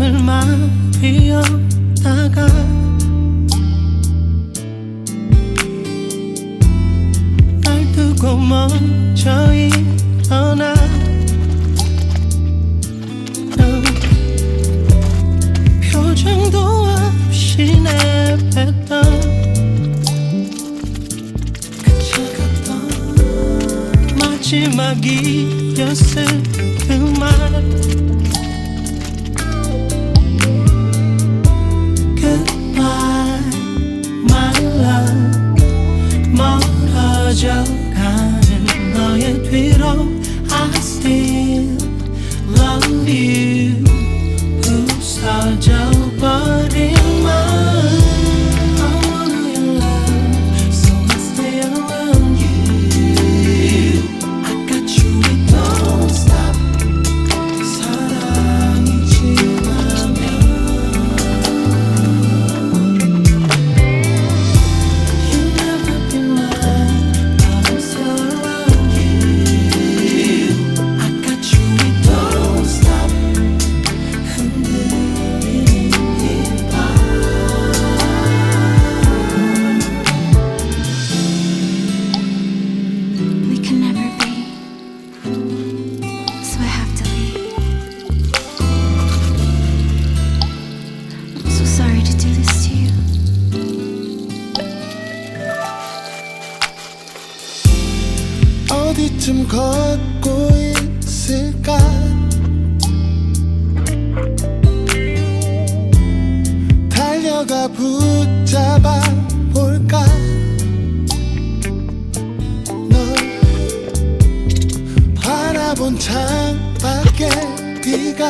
밤을만 피었다가 날 두고 먼저 일어나 표정도 없이 내뱉던 마지막이었을 그말. 가는 너의 뒤로 어디쯤 걷고 있을까? 달려가 붙잡아 볼까? 널 바라본 창밖에 비가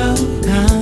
show now.